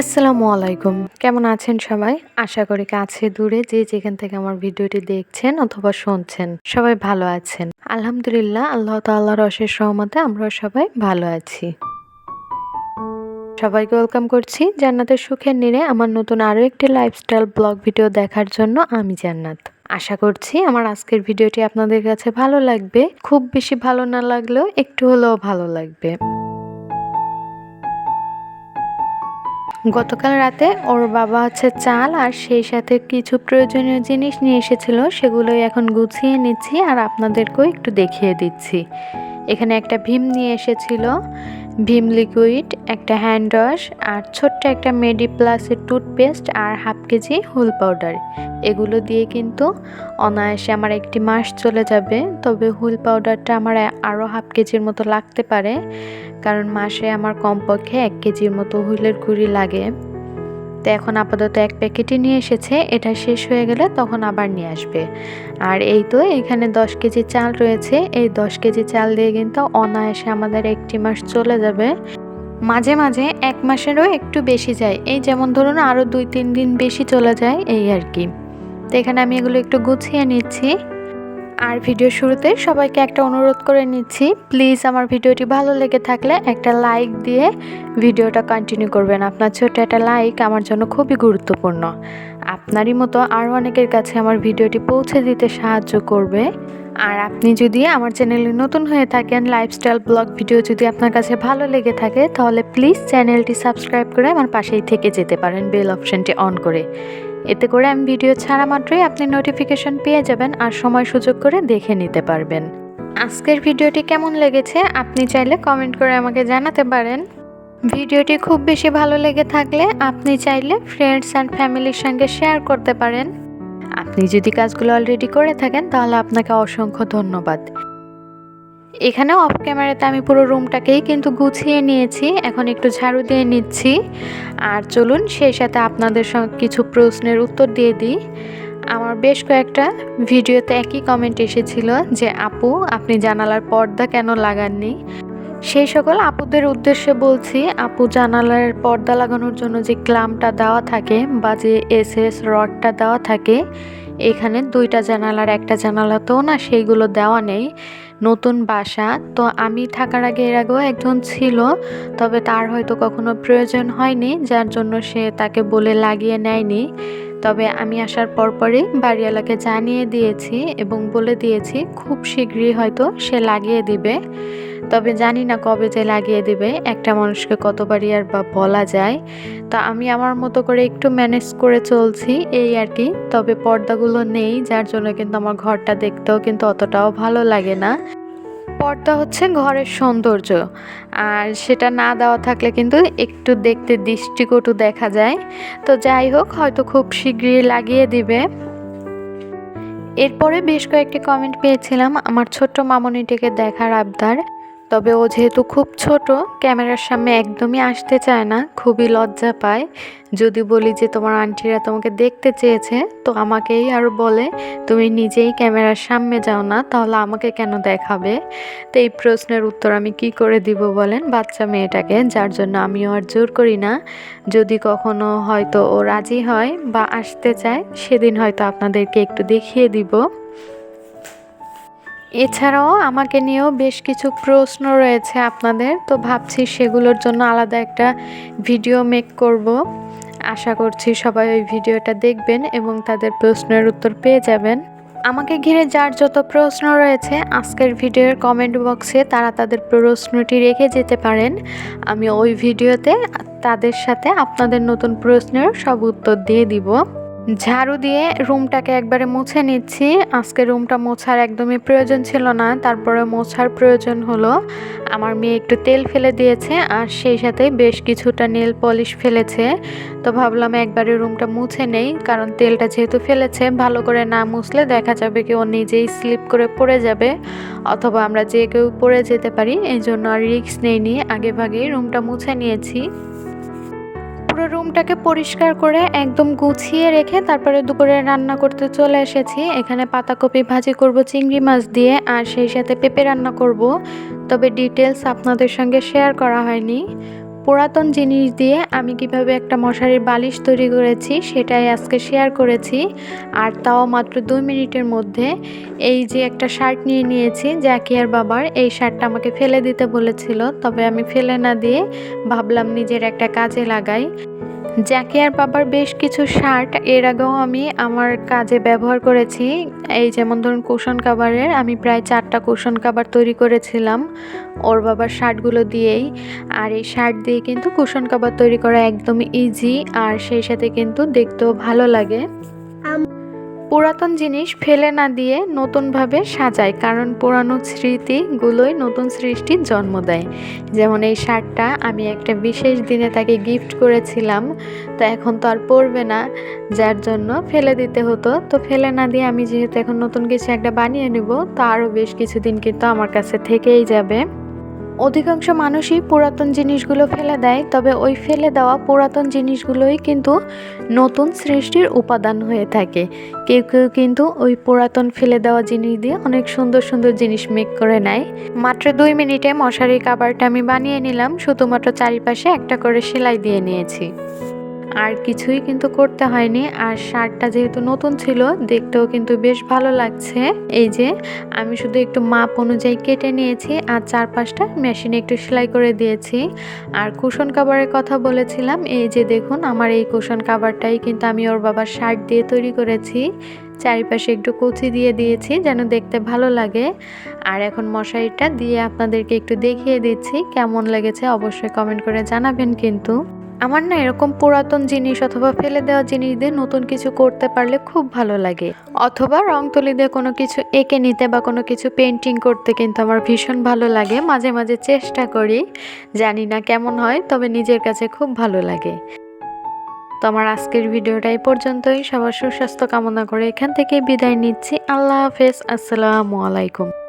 আসসালামু আলাইকুম। কেমন আছেন সবাই? আশা করি কাছে দূরে যে যেখান থেকে আমার ভিডিওটি দেখছেন অথবা শুনছেন, সবাই ভালো আছেন। আলহামদুলিল্লাহ, আল্লাহ তাল্লাহর অশেষ সহমতে আমরা সবাই ভালো আছি। সবাইকে ওয়েলকাম করছি জান্নাতের সুখের নিরে আমার নতুন আরও একটি লাইফস্টাইল ব্লগ ভিডিও দেখার জন্য আমি জান্নাত। আশা করছি আমার আজকের ভিডিওটি আপনাদের কাছে ভালো লাগবে। খুব বেশি ভালো না লাগলেও একটু হলেও ভালো লাগবে। গতকাল রাতে ওর বাবা হচ্ছে চাল আর সেই সাথে কিছু প্রয়োজনীয় জিনিস নিয়ে এসেছিল, সেগুলোই এখন গুছিয়ে নিচ্ছি আর আপনাদেরকেও একটু দেখিয়ে দিচ্ছি। এখানে একটা ভীম নিয়ে এসেছিল। ভীম লিকুইড, একটা হ্যান্ড ওয়াশ আর ছোট্ট একটা মেডি প্লাসের টুথপেস্ট আর হাফ কেজি হুল পাউডার। এগুলো দিয়ে কিন্তু অনায়াসে আমার একটি মাস চলে যাবে, তবে হুল পাউডারটা আমার আরও হাফ কেজির মতো লাগতে পারে, কারণ মাসে আমার কমপক্ষে এক কেজির মতো হুইলের গুঁড়ি লাগে। তো এখন আপাতত এক প্যাকেটই নিয়ে এসেছে, এটা শেষ হয়ে গেলে তখন আবার নিয়ে আসবে। আর এই তো এখানে দশ কেজি চাল রয়েছে, এই দশ কেজি চাল দিয়ে কিন্তু অনায়াসে আমাদের একটি মাস চলে যাবে। মাঝে মাঝে এক মাসেরও একটু বেশি যায়, এই যেমন ধরুন আরও দুই তিন দিন বেশি চলে যায়, এই আর কি। তো এখানে আমি এগুলো একটু গুছিয়ে নিচ্ছি। আর ভিডিও শুরুতে সবাইকে একটা অনুরোধ করে নিচ্ছি, প্লিজ আমার ভিডিওটি ভালো লেগে থাকলে একটা লাইক দিয়ে ভিডিওটা কন্টিনিউ করবেন। আপনার ছোট একটা লাইক আমার জন্য খুবই গুরুত্বপূর্ণ। আপনারই মতো আরও অনেকের কাছে আমার ভিডিওটি পৌঁছে দিতে সাহায্য করবে। আর আপনি যদি আমার চ্যানেলে নতুন হয়ে থাকেন লাইফস্টাইল ব্লগ ভিডিও যদি আপনার কাছে ভালো লেগে থাকে, তাহলে প্লিজ চ্যানেলটি সাবস্ক্রাইব করে আমার পাশেই থেকে যেতে পারেন বেল অপশানটি অন করে। এতে করে আমি ভিডিও ছাড়া মাত্রই আপনি নোটিফিকেশন পেয়ে যাবেন আর সময় সুযোগ করে দেখে নিতে পারবেন। আজকের ভিডিওটি কেমন লেগেছে আপনি চাইলে কমেন্ট করে আমাকে জানাতে পারেন। ভিডিওটি খুব বেশি ভালো লেগে থাকলে আপনি চাইলে ফ্রেন্ডস অ্যান্ড ফ্যামিলির সঙ্গে শেয়ার করতে পারেন। আপনি যদি কাজগুলো অলরেডি করে থাকেন তাহলে আপনাকে অসংখ্য ধন্যবাদ। এখানে অফ ক্যামেরাতে আমি পুরো রুমটাকেই কিন্তু গুছিয়ে নিয়েছি। এখন একটু ঝাড়ু দিয়ে নিচ্ছি। আর চলুন, সেই সাথে আপনাদের সঙ্গে কিছু প্রশ্নের উত্তর দিয়ে দিই। আমার বেশ কয়েকটা ভিডিওতে একই কমেন্ট এসেছিল যে, আপু, আপনি জানালার পর্দা কেন লাগাননি? সেই সকল আপুদের উদ্দেশ্যে বলছি, আপু, জানালার পর্দা লাগানোর জন্য যে ক্লামটা দেওয়া থাকে বা যে এস এস রডটা দেওয়া থাকে, এখানে দুইটা জানালার একটা জানালাতেও না সেইগুলো দেওয়া নেই। নতুন বাসা। তো আমি থাকার আগে এর আগেও একজন ছিল, তবে তার হয়তো কখনো প্রয়োজন হয়নি, যার জন্য সে তাকে বলে লাগিয়ে নেয়নি। তবে আমি আসার পরপরই বাড়িওয়ালাকে জানিয়ে দিয়েছি এবং বলে দিয়েছি, খুব শীঘ্রই হয়তো সে লাগিয়ে দিবে। তবে জানি না কবে যে লাগিয়ে দিবে, একটা মানুষকে কতবারই আর বা বলা যায়। তো আমি আমার মতো করে একটু ম্যানেজ করে চলছি এই আর কি। তবে পর্দাগুলো নেই, যার জন্য কিন্তু আমার ঘরটা দেখতেও কিন্তু অতটাও ভালো লাগে না। পর্দা হচ্ছে ঘরের সৌন্দর্য। আর সেটা না দেওয়া থাকলে কিন্তু একটু দেখতে দৃষ্টিকটু দেখা যায়। তো যাই হোক, হয়তো খুব শীঘ্রই লাগিয়ে দিবে। এরপরে বেশ কয়েকটি কমেন্ট পেয়েছিলাম। আমার ছোট্ট মামনিটিকে দেখার আবদার। তবে ও যেহেতু খুব ছোট, ক্যামেরার সামনে একদমই আসতে চায় না, খুবই লজ্জা পায়। যদি বলি যে তোমার আন্টিরা তোমাকে দেখতে চেয়েছে, তো আমাকেই আর বলে, তুমি নিজেই ক্যামেরার সামনে যাও না, তাহলে আমাকে কেন দেখাবে? তো এই প্রশ্নের উত্তর আমি কি করে দিব বলেন বাচ্চা মেয়েটাকে, যার জন্য আমিও আর জোর করি না। যদি কখনো হয়তো ও রাজি হয় বা আসতে চায়, সেদিন হয়তো আপনাদেরকে একটু দেখিয়ে দিব। এছাড়াও আমাকে নিয়েও বেশ কিছু প্রশ্ন রয়েছে আপনাদের, তো ভাবছি সেগুলোর জন্য আলাদা একটা ভিডিও মেক করব। আশা করছি সবাই ওই ভিডিওটা দেখবেন এবং তাদের প্রশ্নের উত্তর পেয়ে যাবেন। আমাকে ঘিরে যার যত প্রশ্ন রয়েছে, আজকের ভিডিওর কমেন্ট বক্সে তারা তাদের প্রশ্নটি রেখে যেতে পারেন। আমি ওই ভিডিওতে তাদের সাথে আপনাদের নতুন প্রশ্নের সব উত্তর দিয়ে দিব। ঝাড়ু দিয়ে রুমটাকে একবারে মুছে নিচ্ছি। আজকে রুমটা মোছার একদমই প্রয়োজন ছিল না, তারপরে মোছার প্রয়োজন হলো। আমার মেয়ে একটু তেল ফেলে দিয়েছে আর সেই সাথে বেশ কিছুটা নেল পলিশ ফেলেছে। তো ভাবলাম একবারে রুমটা মুছে নেই, কারণ তেলটা যেহেতু ফেলেছে, ভালো করে না মুছলে দেখা যাবে কি ও নিজেই স্লিপ করে পড়ে যাবে অথবা আমরা যে কেউ পড়ে যেতে পারি, এই জন্য আর রিক্স নেইনি। আগে ভাগেই রুমটা মুছে নিয়েছি। পুরো রুমটাকে পরিষ্কার করে একদম গুছিয়ে রেখে তারপরে দুপুরে রান্না করতে চলে এসেছি। এখানে পাতাকপি ভাজি করব, চিংড়ি মাছ দিয়ে, আর সেই সাথে পেঁপে রান্না করব। তবে ডিটেলস আপনাদের সঙ্গে শেয়ার করা হয়নি। পুরাতন জিনিস দিয়ে আমি কীভাবে একটা মশারির বালিশ তৈরি করেছি সেটাই আজকে শেয়ার করেছি। আর তাও মাত্র দুই মিনিটের মধ্যে এই যে একটা শার্ট নিয়ে নিয়েছি জাকিয়ার বাবার, এই শার্টটা আমাকে ফেলে দিতে বলেছিল। তবে আমি ফেলে না দিয়ে ভাবলাম নিজের একটা কাজে লাগাই। জাকিয়ার বাবার বেশ কিছু শার্ট, এর আগেও আমি আমার কাজে ব্যবহার করেছি। এই যেমন ধরুন কুশন কাভারের আমি প্রায় চারটা কুশন কাভার তৈরি করেছিলাম ওর বাবার শার্টগুলো দিয়েই। আর এই শার্ট দিয়ে কিন্তু কুশন কাভার তৈরি করা একদম ইজি আর সেই সাথে কিন্তু দেখতেও ভালো লাগে। পুরাতন জিনিস ফেলে না দিয়ে নতুনভাবে সাজায়, কারণ পুরানো স্মৃতিগুলোই নতুন সৃষ্টির জন্ম দেয়। যেমন এই শার্টটা আমি একটা বিশেষ দিনে তাকে গিফট করেছিলাম, তো এখন তো আর পরবে না, যার জন্য ফেলে দিতে হতো। তো ফেলে না দিয়ে আমি যেহেতু এখন নতুন কিছু একটা বানিয়ে নেব, তো আরও বেশ কিছুদিন কিন্তু আমার কাছে থেকেই যাবে। অধিকাংশ মানুষই পুরাতন জিনিসগুলো ফেলে দেয়, তবে ওই ফেলে দেওয়া পুরাতন জিনিসগুলোই কিন্তু নতুন সৃষ্টির উপাদান হয়ে থাকে। কেউ কেউ কিন্তু ওই পুরাতন ফেলে দেওয়া জিনিস দিয়ে অনেক সুন্দর সুন্দর জিনিস মেক করে নেয়। মাত্র দুই মিনিটে মশারি কাবারটা আমি বানিয়ে নিলাম, শুধুমাত্র চারিপাশে একটা করে সেলাই দিয়ে নিয়েছি। আর কিছুই কিন্তু করতে হয়নি। আর শার্টটা যেহেতু নতুন ছিল, দেখতেও কিন্তু বেশ ভালো লাগছে। এই যে, আমি শুধু একটু মাপ অনুযায়ী কেটে নিয়েছি আর চারপাশটা মেশিনে একটু সেলাই করে দিয়েছি। আর কুশন কাভারের কথা বলেছিলাম, এই যে দেখুন, আমার এই কুশন কাভারটাই কিন্তু আমি ওর বাবার শার্ট দিয়ে তৈরি করেছি। চারিপাশে একটু কুচি দিয়ে দিয়েছি যেন দেখতে ভালো লাগে। আর এখন মশারিটা দিয়ে আপনাদেরকে একটু দেখিয়ে দিচ্ছি, কেমন লেগেছে অবশ্যই কমেন্ট করে জানাবেন কিন্তু। আমার না এরকম পুরাতন জিনিস অথবা ফেলে দেওয়া জিনিস দিয়ে নতুন কিছু করতে পারলে খুব ভালো লাগে। অথবা রং তুলি দিয়ে কোনো কিছু এঁকে নিতে বা কোনো কিছু পেন্টিং করতে কিন্তু আমার ভীষণ ভালো লাগে। মাঝে মাঝে চেষ্টা করি, জানি না কেমন হয়, তবে নিজের কাছে খুব ভালো লাগে। তো আমার আজকের ভিডিওটা এই পর্যন্তই। সবার সুস্বাস্থ্য কামনা করে এখান থেকে বিদায় নিচ্ছি। আল্লাহ হাফেজ। আসসালামু আলাইকুম।